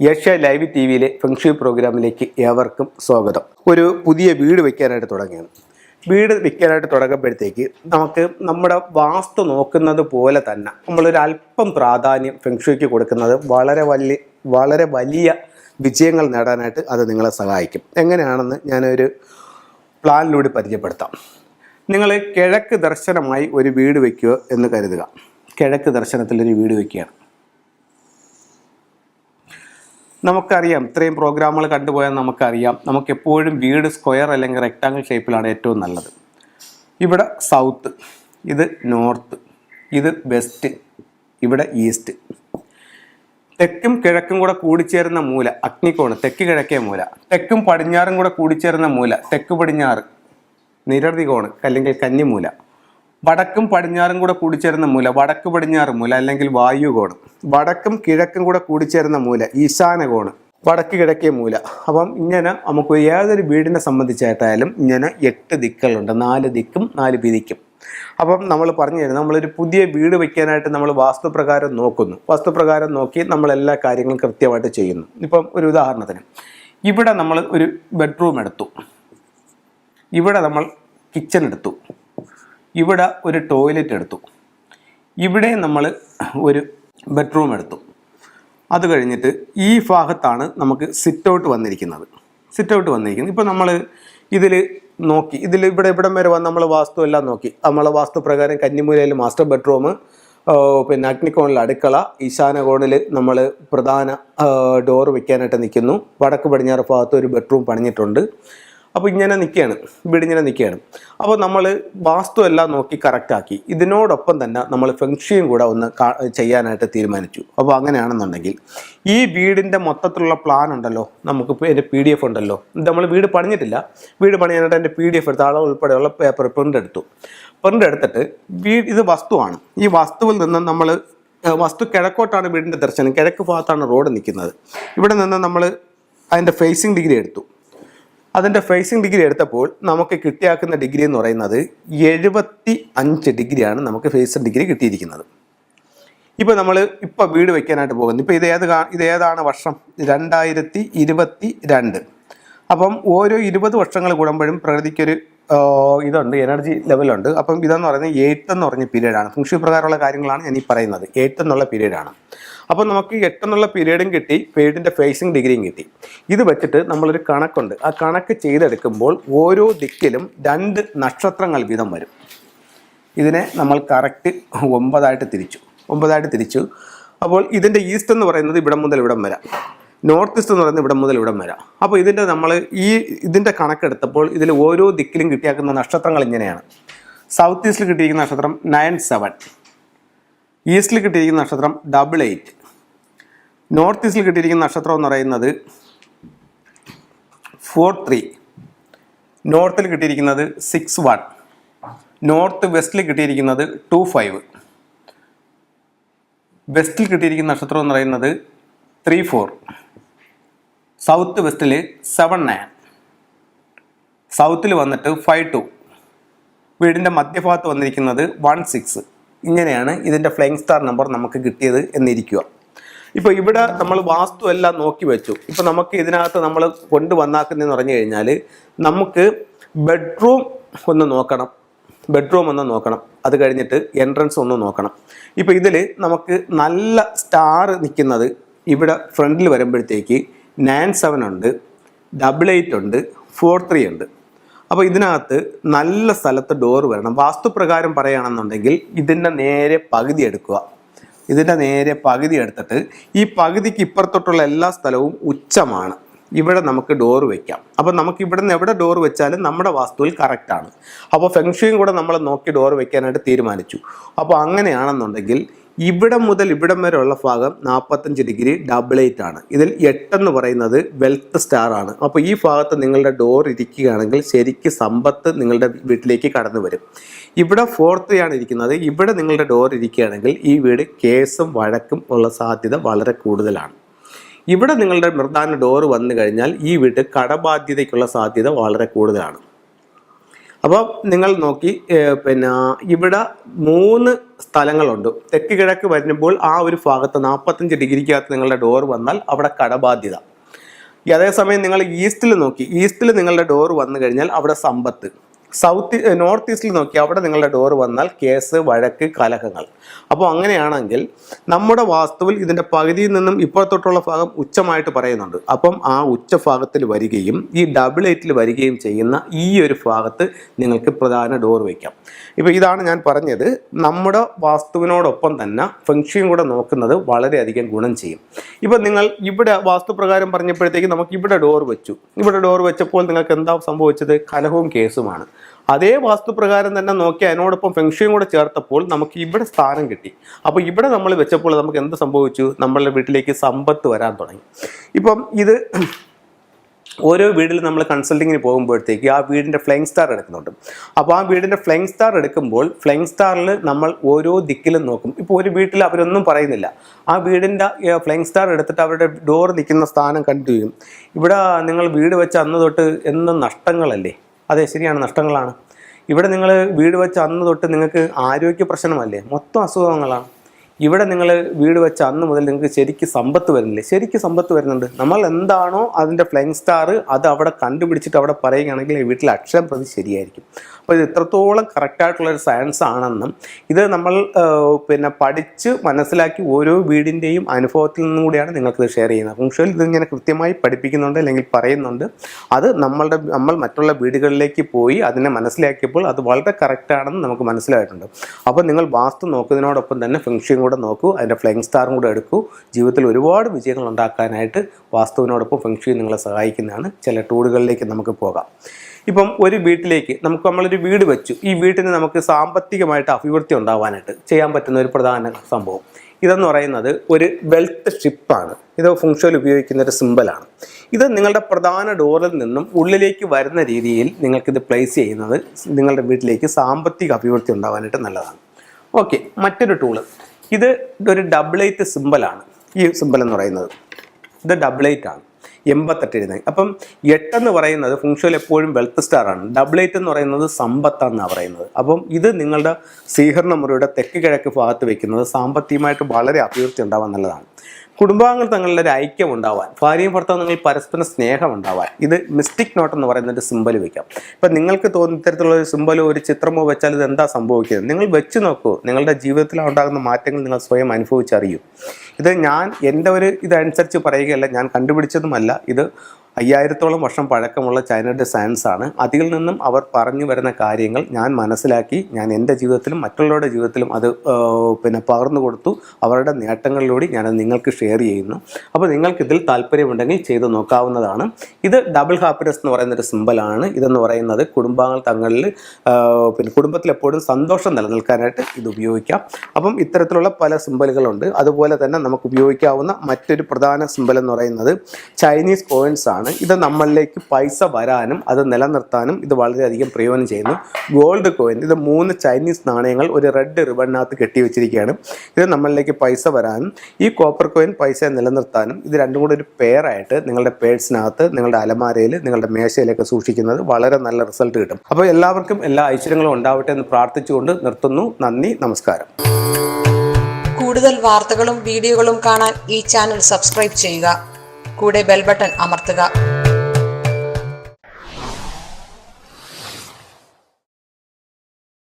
Asia live T വിയിലെ feng shui പ്രോഗ്രാമിലേക്ക് ഏവർക്കും സ്വാഗതം. ഒരു പുതിയ വീട് വെക്കാനായിട്ട് തുടങ്ങിയാണ്. വീട് വെക്കാനായിട്ട് തുടങ്ങുമ്പോഴത്തേക്ക് നമുക്ക് നമ്മുടെ വാസ്തു നോക്കുന്നത് പോലെ തന്നെ നമ്മളൊരു അല്പം പ്രാധാന്യം ഫെങ്ഷുയ്ക്ക് കൊടുക്കുന്നത് വളരെ വലിയ വളരെ വലിയ വിജയങ്ങൾ നേടാനായിട്ട് അത് നിങ്ങളെ സഹായിക്കും. എങ്ങനെയാണെന്ന് ഞാനൊരു പ്ലാനിലൂടെ പരിചയപ്പെടുത്താം. നിങ്ങൾ കിഴക്ക് ദർശനമായി ഒരു വീട് വയ്ക്കുക എന്ന് കരുതുക. കിഴക്ക് ദർശനത്തിലൊരു വീട് വയ്ക്കുകയാണ് നമുക്കറിയാം ഇത്രയും പ്രോഗ്രാമുകൾ കണ്ടുപോയാൽ നമുക്കറിയാം. നമുക്ക് എപ്പോഴും വീട് സ്ക്വയർ അല്ലെങ്കിൽ റെക്റ്റാങ്കിൾ ഷേപ്പിലാണ് ഏറ്റവും നല്ലത്. ഇവിടെ സൗത്ത് ഇത് നോർത്ത് ഇത് വെസ്റ്റ് ഇവിടെ ഈസ്റ്റ് തെക്കും കിഴക്കും കൂടെ കൂടിച്ചേരുന്ന മൂല അഗ്നിക്കോണ് തെക്ക് കിഴക്കേ മൂല തെക്കും പടിഞ്ഞാറും കൂടെ കൂടിച്ചേരുന്ന മൂല തെക്ക് പടിഞ്ഞാറ് നിരവധി കോണ് അല്ലെങ്കിൽ കന്നിമൂല. വടക്കും പടിഞ്ഞാറും കൂടെ കൂടിച്ചേരുന്ന മൂല വടക്ക് പടിഞ്ഞാറ് മൂല അല്ലെങ്കിൽ വായു കോണ്. വടക്കും കിഴക്കും കൂടെ കൂടിച്ചേരുന്ന മൂല ഈശാന കോണ് വടക്ക് കിഴക്കേ മൂല. അപ്പം ഇങ്ങനെ നമുക്ക് ഏതൊരു വീടിനെ സംബന്ധിച്ചായിട്ടായാലും ഇങ്ങനെ എട്ട് ദിക്കുകളുണ്ട്. നാല് ദിക്കും നാല് വിധിക്കും അപ്പം നമ്മൾ പറഞ്ഞു തരുന്നത് നമ്മളൊരു പുതിയ വീട് വയ്ക്കാനായിട്ട് നമ്മൾ വാസ്തുപ്രകാരം നോക്കുന്നു. വാസ്തുപ്രകാരം നോക്കി നമ്മൾ എല്ലാ കാര്യങ്ങളും കൃത്യമായിട്ട് ചെയ്യുന്നു. ഇപ്പം ഒരു ഉദാഹരണത്തിന് ഇവിടെ നമ്മൾ ഒരു ബെഡ്റൂം എടുത്തു. ഇവിടെ നമ്മൾ കിച്ചൺ എടുത്തു. ഇവിടെ ഒരു ടോയ്ലറ്റ് എടുത്തു. ഇവിടെ നമ്മൾ ഒരു ബെഡ്റൂം എടുത്തു. അത് കഴിഞ്ഞിട്ട് ഈ ഭാഗത്താണ് നമുക്ക് സിറ്റ് ഔട്ട് വന്നിരിക്കുന്നത്. സിറ്റ് ഔട്ട് വന്നിരിക്കുന്നത്. ഇപ്പോൾ നമ്മൾ ഇതിൽ നോക്കി. ഇതിൽ ഇവിടെ ഇവിടം വരെ വന്ന് നമ്മൾ വാസ്തു എല്ലാം നോക്കി. നമ്മളെ വാസ്തു പ്രകാരം കന്നിമൂലയിൽ മാസ്റ്റർ ബെഡ്റൂം പിന്നെ അഗ്നിക്കോണിൽ അടുക്കള ഈശാന കോണിൽ നമ്മൾ പ്രധാന ഡോർ വെക്കാനായിട്ട് നിൽക്കുന്നു. വടക്ക് പടിഞ്ഞാറ് ഭാഗത്ത് ഒരു ബെഡ്റൂം പണിഞ്ഞിട്ടുണ്ട്. അപ്പോൾ ഇങ്ങനെ നിൽക്കുകയാണ് വീട് ഇങ്ങനെ നിൽക്കുകയാണ് അപ്പോൾ നമ്മൾ വാസ്തു എല്ലാം നോക്കി കറക്റ്റാക്കി ഇതിനോടൊപ്പം തന്നെ നമ്മൾ ഫെങ്ഷിയും കൂടെ ഒന്ന് ചെയ്യാനായിട്ട് തീരുമാനിച്ചു. അപ്പോൾ അങ്ങനെയാണെന്നുണ്ടെങ്കിൽ ഈ വീടിന്റെ മൊത്തത്തിലുള്ള പ്ലാൻ ഉണ്ടല്ലോ. നമുക്ക് എന്റെ പി ഡി എഫ് ഉണ്ടല്ലോ നമ്മൾ വീട് പണിഞ്ഞിട്ടില്ല. വീട് പണിയാനായിട്ട് എന്റെ പി ഡി എഫ് എടുത്ത ഉൾപ്പെടെയുള്ള പേപ്പർ പ്രിന്റ് എടുത്തു. പ്രിന്റ് എടുത്തിട്ട് വീട് ഇത് വസ്തുവാണ്. ഈ വസ്തുവിൽ നിന്ന് നമ്മൾ വസ്തു കിഴക്കോട്ടാണ് വീടിന്റെ ദർശനം. കിഴക്ക് ഭാഗത്താണ് റോഡ് നിൽക്കുന്നത്. ഇവിടെ നിന്ന് നമ്മൾ അതിന്റെ ഫേസിങ് ഡിഗ്രി എടുത്തു. അതിന്റെ ഫേസിങ് ഡിഗ്രി എടുത്തപ്പോൾ നമുക്ക് കിട്ടിയാക്കുന്ന ഡിഗ്രി എന്ന് പറയുന്നത് എഴുപത്തി അഞ്ച് ഡിഗ്രിയാണ് നമുക്ക് ഫേസിങ് ഡിഗ്രി കിട്ടിയിരിക്കുന്നത്. ഇപ്പോൾ നമ്മൾ ഇപ്പോൾ വീട് വെക്കാനായിട്ട് പോകുന്നു. ഇപ്പോൾ ഇത് ഏത് ഇത് ഏതാണ് വർഷം? രണ്ടായിരത്തി ഇരുപത്തി രണ്ട് അപ്പം ഓരോ ഇരുപത് വർഷങ്ങൾ കൂടുമ്പോഴും പ്രകൃതിക്കൊരു ഇതുണ്ട് എനർജി ലെവലുണ്ട് അപ്പം ഇതെന്ന് പറയുന്നത് എയ്ത്ത് എന്ന് പറഞ്ഞ പീരീഡാണ് ഫംഗ്ഷി പ്രകാരമുള്ള കാര്യങ്ങളാണ് ഞാൻ ഈ പറയുന്നത്. എയ്ത്ത് എന്നുള്ള പീരീഡാണ് അപ്പം നമുക്ക് എട്ട് എന്നുള്ള പീരീഡും കിട്ടി പീരീഡിന്റെ ഫേസിങ് ഡിഗ്രിയും കിട്ടി. ഇത് വെച്ചിട്ട് നമ്മളൊരു കണക്കുണ്ട്. ആ കണക്ക് ചെയ്തെടുക്കുമ്പോൾ ഓരോ ദിക്കിലും രണ്ട് നക്ഷത്രങ്ങൾ വീതം വരും. ഇതിനെ നമ്മൾ കറക്റ്റ് ഒമ്പതായിട്ട് തിരിച്ചു. ഒമ്പതായിട്ട് തിരിച്ചു. അപ്പോൾ ഇതിന്റെ ഈസ്റ്റ് എന്ന് പറയുന്നത് ഇവിടം മുതൽ ഇവിടം വരാം. നോർത്ത് ഈസ്റ്റ് എന്ന് പറയുന്നത് ഇവിടം മുതൽ ഇവിടം വരാം. അപ്പോൾ ഇതിന്റെ നമ്മൾ ഈ ഇതിന്റെ കണക്കെടുത്തപ്പോൾ ഇതിൽ ഓരോ ദിക്കിലും കിട്ടിയാക്കുന്ന നക്ഷത്രങ്ങൾ ഇങ്ങനെയാണ്. സൗത്ത് ഈസ്റ്റിൽ കിട്ടിയിരിക്കുന്ന നക്ഷത്രം നയൻ സെവൻ ഈസ്റ്റിൽ കിട്ടിയിരിക്കുന്ന നക്ഷത്രം ഡബിൾ എയ്റ്റ് നോർത്ത് ഈസ്റ്റിൽ കിട്ടിയിരിക്കുന്ന നക്ഷത്രം എന്ന് പറയുന്നത് ഫോർ ത്രീ നോർത്തിൽ കിട്ടിയിരിക്കുന്നത് സിക്സ് വൺ നോർത്ത് വെസ്റ്റിൽ കിട്ടിയിരിക്കുന്നത് ടു ഫൈവ് വെസ്റ്റിൽ കിട്ടിയിരിക്കുന്ന നക്ഷത്രം എന്ന് പറയുന്നത് ത്രീ ഫോർ സൗത്ത് വെസ്റ്റിൽ സെവൻ നയൻ സൗത്തിൽ വന്നിട്ട് ഫൈവ് ടു വീടിന്റെ മധ്യഭാഗത്ത് വന്നിരിക്കുന്നത് വൺ സിക്സ് ഇങ്ങനെയാണ് ഇതിന്റെ ഫ്ലൈങ് സ്റ്റാർ നമ്പർ നമുക്ക് കിട്ടിയത് എന്നിരിക്കുക. ഇപ്പോൾ ഇവിടെ നമ്മൾ വാസ്തു എല്ലാം നോക്കി വെച്ചു. ഇപ്പോൾ നമുക്ക് ഇതിനകത്ത് നമ്മൾ കൊണ്ടുവന്നാക്കുന്നതെന്ന് പറഞ്ഞു കഴിഞ്ഞാൽ നമുക്ക് ബെഡ്റൂം ഒന്ന് നോക്കണം. ബെഡ്റൂം ഒന്ന് നോക്കണം. അത് കഴിഞ്ഞിട്ട് എൻട്രൻസ് ഒന്ന് നോക്കണം. ഇപ്പോൾ ഇതിൽ നമുക്ക് നല്ല സ്റ്റാർ നിൽക്കുന്നത് ഇവിടെ ഫ്രണ്ടിൽ വരുമ്പോഴത്തേക്ക് നയൻ സെവൻ ഉണ്ട് ഡബിൾ എയ്റ്റ് ഉണ്ട് ഫോർ ത്രീ ഉണ്ട്. അപ്പോൾ ഇതിനകത്ത് നല്ല സ്ഥലത്ത് ഡോർ വരണം. വാസ്തുപ്രകാരം പറയുകയാണെന്നുണ്ടെങ്കിൽ ഇതിന്റെ നേരെ പകുതി എടുക്കുക. ഇതിന്റെ നേരെ പകുതി എടുത്തിട്ട് ഈ പകുതിക്ക് ഇപ്പുറത്തോട്ടുള്ള എല്ലാ സ്ഥലവും ഉച്ചമാണ്. ഇവിടെ നമുക്ക് ഡോർ വെക്കാം. അപ്പോൾ നമുക്ക് ഇവിടെ നിന്ന് എവിടെ ഡോർ വെച്ചാലും നമ്മുടെ വാസ്തുവിൽ കറക്റ്റാണ് അപ്പോൾ ഫെങ്ഷയും കൂടെ നമ്മൾ നോക്കി ഡോർ വെക്കാനായിട്ട് തീരുമാനിച്ചു. അപ്പോൾ അങ്ങനെയാണെന്നുണ്ടെങ്കിൽ ഇവിടെ മുതൽ ഇവിടം വരെയുള്ള ഭാഗം നാൽപ്പത്തഞ്ച് ഡിഗ്രി ഡബിൾ എയ്റ്റ് ആണ്. ഇതിൽ എട്ടെന്ന് പറയുന്നത് വെൽത്ത് സ്റ്റാർ ആണ്. അപ്പോൾ ഈ ഭാഗത്ത് നിങ്ങളുടെ ഡോർ ഇരിക്കുകയാണെങ്കിൽ ശരിക്ക് സമ്പത്ത് നിങ്ങളുടെ വീട്ടിലേക്ക് കടന്നു വരും. ഇവിടെ ഫോർത്ത് ആണ് ഇരിക്കുന്നത്. ഇവിടെ നിങ്ങളുടെ ഡോർ ഇരിക്കുകയാണെങ്കിൽ ഈ വീട് കേസും വഴക്കും ഉള്ള സാധ്യത വളരെ കൂടുതലാണ്. ഇവിടെ നിങ്ങളുടെ മൃദാന ഡോർ വന്നു കഴിഞ്ഞാൽ ഈ വീട് കടബാധ്യതയ്ക്കുള്ള സാധ്യത വളരെ കൂടുതലാണ്. അപ്പോൾ നിങ്ങൾ നോക്കി പിന്നെ ഇവിടെ മൂന്ന് സ്ഥലങ്ങളുണ്ട്. തെക്ക് കിഴക്ക് വരുമ്പോൾ ആ ഒരു ഭാഗത്ത് നാൽപ്പത്തഞ്ച് ഡിഗ്രിക്കകത്ത് നിങ്ങളുടെ ഡോർ വന്നാൽ അവിടെ കടബാധ്യത. അതേസമയം നിങ്ങൾ ഈസ്റ്റിൽ നോക്കി. ഈസ്റ്റിൽ നിങ്ങളുടെ ഡോർ വന്നു കഴിഞ്ഞാൽ അവിടെ സമ്പത്ത്. സൗത്ത് നോർത്ത് ഈസ്റ്റിൽ നോക്കി അവിടെ നിങ്ങളുടെ ഡോർ വന്നാൽ കേസ് വഴക്ക് കലഹങ്ങൾ. അപ്പോൾ അങ്ങനെയാണെങ്കിൽ നമ്മുടെ വാസ്തുവിൽ ഇതിന്റെ പകുതിയിൽ നിന്നും ഇപ്പുറത്തോട്ടുള്ള ഭാഗം ഉച്ചമായിട്ട് പറയുന്നുണ്ട്. അപ്പം ആ ഉച്ച ഭാഗത്തിൽ വരികയും ഈ ഡബിൾ എയ്റ്റിൽ വരികയും ചെയ്യുന്ന ഈ ഒരു ഭാഗത്ത് നിങ്ങൾക്ക് പ്രധാന ഡോർ വയ്ക്കാം ഇപ്പോൾ ഇതാണ് ഞാൻ പറഞ്ഞത്. നമ്മുടെ വാസ്തുവിനോടൊപ്പം തന്നെ ഫെങ്ഷിയും കൂടെ നോക്കുന്നത് വളരെയധികം ഗുണം ചെയ്യും. ഇപ്പം നിങ്ങൾ ഇവിടെ വാസ്തുപ്രകാരം പറഞ്ഞപ്പോഴത്തേക്ക് നമുക്ക് ഇവിടെ ഡോർ വെച്ചു. ഇവിടെ ഡോർ വെച്ചപ്പോൾ നിങ്ങൾക്ക് എന്താ സംഭവിച്ചത്? കലഹവും കേസുമാണ്. അതേ വാസ്തുപ്രകാരം തന്നെ നോക്കി അതിനോടൊപ്പം ഫെങ്ഷയും കൂടെ ചേർത്തപ്പോൾ നമുക്ക് ഇവിടെ സ്ഥാനം കിട്ടി. അപ്പോൾ ഇവിടെ നമ്മൾ വെച്ചപ്പോൾ നമുക്ക് എന്ത് സംഭവിച്ചു? നമ്മളുടെ വീട്ടിലേക്ക് സമ്പത്ത് വരാൻ തുടങ്ങി. ഇപ്പം ഇത് ഓരോ വീട്ടിൽ നമ്മൾ കൺസൾട്ടിങ്ങിന് പോകുമ്പോഴത്തേക്ക് ആ വീടിന്റെ ഫ്ലൈങ് സ്റ്റാർ എടുക്കുന്നുണ്ട്. അപ്പോൾ ആ വീടിന്റെ ഫ്ലൈങ് സ്റ്റാർ എടുക്കുമ്പോൾ ഫ്ലൈങ് സ്റ്റാറിൽ നമ്മൾ ഓരോ ദിക്കിലും നോക്കും. ഇപ്പോൾ ഒരു വീട്ടിൽ അവരൊന്നും പറയുന്നില്ല. ആ വീടിന്റെ ഫ്ലൈങ് സ്റ്റാർ എടുത്തിട്ട് അവരുടെ ഡോർ നിൽക്കുന്ന സ്ഥാനം കണ്ടു ഇവിടെ നിങ്ങൾ വീട് വെച്ച അന്ന് തൊട്ട് എന്നും നഷ്ടങ്ങളല്ലേ? അതെ ശരിയാണ് നഷ്ടങ്ങളാണ്. ഇവിടെ നിങ്ങൾ വീട് വെച്ച് അന്ന് തൊട്ട് നിങ്ങൾക്ക് ആരോഗ്യ പ്രശ്നമല്ലേ? മൊത്തം അസുഖങ്ങളാണ്. ഇവിടെ നിങ്ങൾ വീട് വെച്ച അന്ന് മുതൽ നിങ്ങൾക്ക് ശരിക്ക് സമ്പത്ത് വരുന്നില്ലേ? ശരിക്ക് സമ്പത്ത് വരുന്നുണ്ട്. നമ്മൾ എന്താണോ അതിന്റെ ഫ്ലൈങ് സ്റ്റാർ അത് അവിടെ കണ്ടുപിടിച്ചിട്ട് അവിടെ പറയുകയാണെങ്കിൽ വീട്ടിൽ അക്ഷരം പ്രതി ശരിയായിരിക്കും. അപ്പോൾ ഇത് ഇത്രത്തോളം കറക്റ്റായിട്ടുള്ളൊരു സയൻസ് ആണെന്നും ഇത് നമ്മൾ പിന്നെ പഠിച്ച് മനസ്സിലാക്കി ഓരോ വീടിന്റെയും അനുഭവത്തിൽ നിന്നും കൂടിയാണ് നിങ്ങൾക്കിത് ഷെയർ ചെയ്യുന്നത്. ഫംഗ്ഷനിൽ ഇതിങ്ങനെ കൃത്യമായി പഠിപ്പിക്കുന്നുണ്ട് അല്ലെങ്കിൽ പറയുന്നുണ്ട്. അത് നമ്മളുടെ നമ്മൾ മറ്റുള്ള വീടുകളിലേക്ക് പോയി അതിനെ മനസ്സിലാക്കിയപ്പോൾ അത് വളരെ കറക്റ്റാണെന്ന് നമുക്ക് മനസ്സിലായിട്ടുണ്ട്. അപ്പോൾ നിങ്ങൾ വാസ്തു നോക്കുന്നതിനോടൊപ്പം തന്നെ ഫെങ്ഷിയും കൂടെ നോക്കൂ അതിന്റെ ഫ്ലൈങ് സ്റ്റാറും കൂടെ എടുക്കൂ. ജീവിതത്തിൽ ഒരുപാട് വിജയങ്ങൾ ഉണ്ടാക്കാനായിട്ട് വാസ്തുവിനോടൊപ്പം ഫെങ്ഷി നിങ്ങളെ സഹായിക്കുന്നതാണ്. ചില ടൂറുകളിലേക്ക് നമുക്ക് പോകാം. ഇപ്പം ഒരു വീട്ടിലേക്ക് നമുക്ക് നമ്മളൊരു വീട് വെച്ചു. ഈ വീട്ടിന് നമുക്ക് സാമ്പത്തികമായിട്ട് അഭിവൃദ്ധി ഉണ്ടാവാനായിട്ട് ചെയ്യാൻ പറ്റുന്ന ഒരു പ്രധാന സംഭവം. ഇതെന്ന് പറയുന്നത് ഒരു വെൽത്ത് ഷിപ്പാണ് ഇത് ഫുങ്ഷോയിൽ ഉപയോഗിക്കുന്ന ഒരു സിമ്പലാണ് ഇത് നിങ്ങളുടെ പ്രധാന ഡോറിൽ നിന്നും ഉള്ളിലേക്ക് വരുന്ന രീതിയിൽ നിങ്ങൾക്കിത് പ്ലേസ് ചെയ്യുന്നത് നിങ്ങളുടെ വീട്ടിലേക്ക് സാമ്പത്തിക അഭിവൃദ്ധി ഉണ്ടാവാനായിട്ട് നല്ലതാണ്. ഓക്കെ മറ്റൊരു ടൂൾ ഇത് ഒരു ഡബിൾ എയ്റ്റ് സിമ്പലാണ് ഈ സിമ്പൽ എന്ന് പറയുന്നത്. ഇത് ഡബിൾ എയ്റ്റ് ആണ്. എൺപത്തെട്ട് എഴുതാൻ അപ്പം എട്ടെന്ന് പറയുന്നത് ഫുങ്ഷൽ എപ്പോഴും വെൽത്ത് സ്റ്റാർ ആണ്. ഡബിൾ എയ്റ്റ് എന്ന് പറയുന്നത് സമ്പത്താണെന്നാണ് പറയുന്നത്. അപ്പം ഇത് നിങ്ങളുടെ സ്വീകരണ മുറിയുടെ തെക്ക് കിഴക്ക് ഭാഗത്ത് വെക്കുന്നത് സാമ്പത്തികമായിട്ട് വളരെ അഭിവൃദ്ധി ഉണ്ടാവാൻ നല്ലതാണ്. കുടുംബാംഗങ്ങൾ തങ്ങളുടെ ഒരു ഐക്യം ഉണ്ടാവാൻ ഭാര്യയും ഭർത്താവും നിങ്ങൾ പരസ്പരം സ്നേഹം ഉണ്ടാവാൻ ഇത് മിസ്റ്റിക് നോട്ട് എന്ന് പറയുന്ന ഒരു സിമ്പൽ വെക്കാം. ഇപ്പം നിങ്ങൾക്ക് തോന്നുന്ന ഇത്തരത്തിലുള്ള ഒരു സിമ്പലോ ഒരു ചിത്രമോ വെച്ചാൽ ഇത് എന്താ സംഭവിക്കുന്നത്? നിങ്ങൾ വെച്ച് നോക്കൂ. നിങ്ങളുടെ ജീവിതത്തിൽ ഉണ്ടാകുന്ന മാറ്റങ്ങൾ നിങ്ങൾ സ്വയം അനുഭവിച്ചറിയൂ. ഇത് ഞാൻ എന്റെ ഒരു ഇതനുസരിച്ച് പറയുകയല്ല ഞാൻ കണ്ടുപിടിച്ചതുമല്ല. ഇത് അയ്യായിരത്തോളം വർഷം പഴക്കമുള്ള ചൈനയുടെ സയൻസ് ആണ്. അതിൽ നിന്നും അവർ പറഞ്ഞു വരുന്ന കാര്യങ്ങൾ ഞാൻ മനസ്സിലാക്കി ഞാൻ എന്റെ ജീവിതത്തിലും മറ്റുള്ളവരുടെ ജീവിതത്തിലും അത് പിന്നെ പകർന്നു കൊടുത്തു. അവരുടെ നേട്ടങ്ങളിലൂടെ ഞാനത് നിങ്ങൾക്ക് ഷെയർ ചെയ്യുന്നു. അപ്പോൾ നിങ്ങൾക്കിതിൽ താല്പര്യമുണ്ടെങ്കിൽ ചെയ്തു നോക്കാവുന്നതാണ്. ഇത് ഡബിൾ ഹാപ്പിനെസ് എന്ന് പറയുന്ന ഒരു സിമ്പലാണ് ഇതെന്ന് പറയുന്നത് കുടുംബാംഗങ്ങൾ തങ്ങളിൽ പിന്നെ കുടുംബത്തിൽ എപ്പോഴും സന്തോഷം നിലനിൽക്കാനായിട്ട് ഇത് ഉപയോഗിക്കാം. അപ്പം ഇത്തരത്തിലുള്ള പല സിമ്പലുകളുണ്ട് അതുപോലെ തന്നെ നമുക്ക് ഉപയോഗിക്കാവുന്ന മറ്റൊരു പ്രധാന സിമ്പൽ എന്ന് പറയുന്നത് ചൈനീസ് കോയിൻസ് ആണ്. ഇത് നമ്മളിലേക്ക് പൈസ വരാനും അത് നിലനിർത്താനും ഇത് വളരെയധികം പ്രയോജനം ചെയ്യുന്നു. ഗോൾഡ് കോയിൻ ഇത് മൂന്ന് ചൈനീസ് നാണയങ്ങൾ ഒരു റെഡ് റിബണിനകത്ത് കെട്ടി വെച്ചിരിക്കുകയാണ് ഇത് നമ്മളിലേക്ക് പൈസ വരാനും ഈ കോപ്പർ കോയിൻ പൈസ നിലനിർത്താനും ഇത് രണ്ടും കൂടെ ഒരു പെയറായിട്ട് നിങ്ങളുടെ പേഴ്സിനകത്ത് നിങ്ങളുടെ അലമാരയിൽ നിങ്ങളുടെ മേശയിലൊക്കെ സൂക്ഷിക്കുന്നത് വളരെ നല്ല റിസൾട്ട് കിട്ടും. അപ്പോൾ എല്ലാവർക്കും എല്ലാ ഐശ്വര്യങ്ങളും ഉണ്ടാവട്ടെ എന്ന് പ്രാർത്ഥിച്ചുകൊണ്ട് നിർത്തുന്നു. നന്ദി നമസ്കാരം. കൂടുതൽ വാർത്തകളും വീഡിയോകളും കാണാൻ ഈ ചാനൽ സബ്സ്ക്രൈബ് ചെയ്യുക. കൂടെ ബെൽ ബട്ടൺ അമർത്തുക.